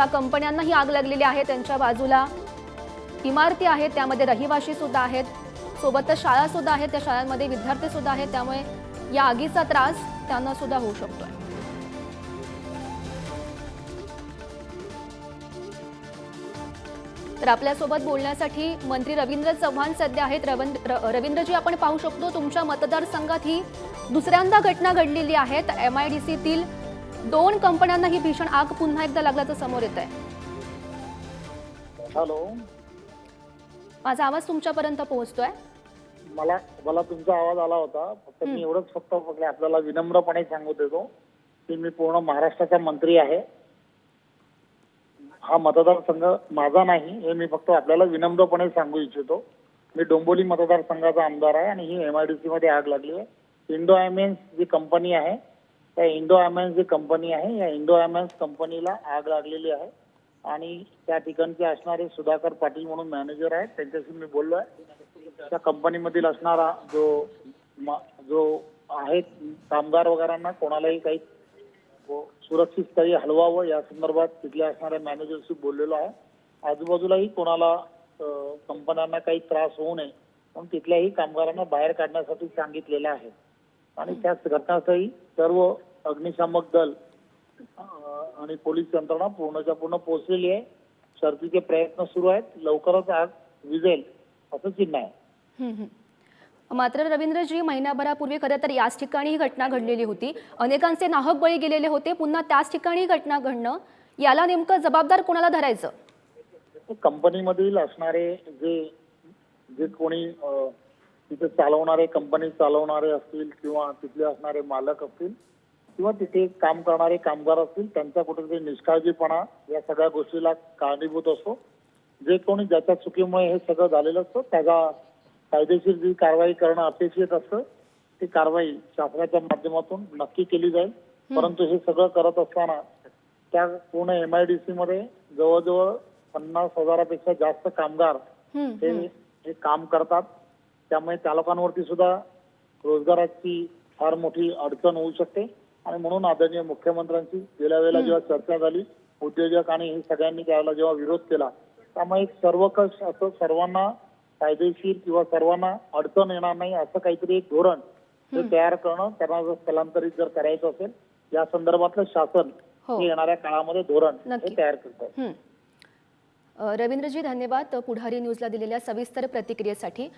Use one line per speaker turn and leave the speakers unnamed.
ज्या कंपन्यांना ही आग लागलेली आहे त्यांच्या बाजूला. इमारती आहेत त्यामध्ये रहिवाशी सुद्धा आहेत. सोबतच शाळा सुद्धा आहेत त्या शाळांमध्ये विद्यार्थी सुद्धा आहेत त्यामुळे या आगीचा त्रास त्यांना सुद्धा होऊ शकतोय. तर आपल्यासोबत बोलण्यासाठी मंत्री रवींद्र चव्हाण सध्या आहेत. रवींद्र रवींद्रजी आपण पाहू शकतो तुमच्या मतदारसंघात ही दुसऱ्यांदा घटना घडलेली आहे. एम आय डी सीतील दोन कंपन्यांना ही भीषण आग पुन्हा एकदा लागल्याचं समोर येत आहे
हॅलो.
माझा आवाज तुमच्यापर्यंत पोहोचतोय?
मला मला तुमचा आवाज आला होता. फक्त मी एवढंच फक्त फक्त आपल्याला विनम्रपणे सांगू देतो की मी पूर्ण महाराष्ट्राचा मंत्री आहे. हा मतदारसंघ माझा नाही हे मी फक्त आपल्याला विनम्रपणे सांगू इच्छितो. मी डोंबोली मतदारसंघाचा आमदार आहे आणि ही एमआयडीसी मध्ये आग लागली आहे. इंडो ॲमेन्स जी कंपनी आहे त्या इंडो ॲमेन्स जी कंपनी आहे. या इंडो ॲमेन्स कंपनीला आग लागलेली आहे. आणि त्या ठिकाणचे असणारे सुधाकर पाटील म्हणून मॅनेजर आहेत. त्यांच्याशी मी बोललो आहे. त्या कंपनीमधील असणारा जो जो आहे कामगार वगैरेंना कोणालाही काही सुरक्षित स्थळी हलवावं या संदर्भात तिथल्या असणाऱ्या मॅनेजरशी बोललेलो आहे. आजूबाजूलाही कोणाला कंपन्यांना काही त्रास होऊ नये म्हणून तिथल्याही कामगारांना बाहेर काढण्यासाठी सांगितलेलं आहे. आणि त्याच घटनास्थळी सर्व अग्निशामक दल आणि पोलीस यंत्रणा पूर्णच्या पूर्ण पोहोचलेली आहे. शर्थीचे प्रयत्न सुरू आहेत. लवकरच आग विझेल असं चिन्ह आहे.
मात्र रवींद्रजी महिनाभरापूर्वी खरं तर याच ठिकाणी ही घटना घडलेली होती. अनेकांचे नाहक बळी गेलेले होते. पुन्हा त्याच ठिकाणी ही घटना घडणं याला नेमकं जबाबदार कोणाला धरायचं?
कंपनीमधील असणारे जे जे कोणी तिथे चालवणारे कंपनी चालवणारे असतील किंवा तिथले असणारे मालक असतील किंवा तिथे काम करणारे कामगार असतील त्यांचा कुठेतरी निष्काळजीपणा या सगळ्या गोष्टीला कारणीभूत असतो. जे कोणी ज्याच्या चुकीमुळे हे सगळं झालेलं असतं त्याचा कायदेशीर जी कारवाई करणं अपेक्षित असतं ती कारवाई शासनाच्या माध्यमातून नक्की केली जाईल. परंतु हे सगळं करत असताना त्या पूर्ण एमआयडीसी मध्ये जवळजवळ पन्नास हजारापेक्षा जास्त कामगार हे हे काम करतात. त्यामुळे त्या लोकांवरती सुद्धा रोजगाराची फार मोठी अडचण होऊ शकते. आणि म्हणून आदरणीय मुख्यमंत्र्यांची गेल्या वेळेला जेव्हा चर्चा झाली उद्योजक आणि हे सगळ्यांनी त्यावेळेला जेव्हा विरोध केला त्यामुळे सर्वकष असं सर्वांना कायदेशीर किंवा सर्वांना अडचण येणार नाही असं काहीतरी एक धोरण हे तयार करणं त्यांना जर स्थलांतरित जर करायचं असेल या संदर्भातलं शासन
हो.
हे येणाऱ्या काळामध्ये धोरण. हे तयार करत.
रवींद्रजी धन्यवाद पुढारी न्यूजला दिलेल्या सविस्तर प्रतिक्रियेसाठी.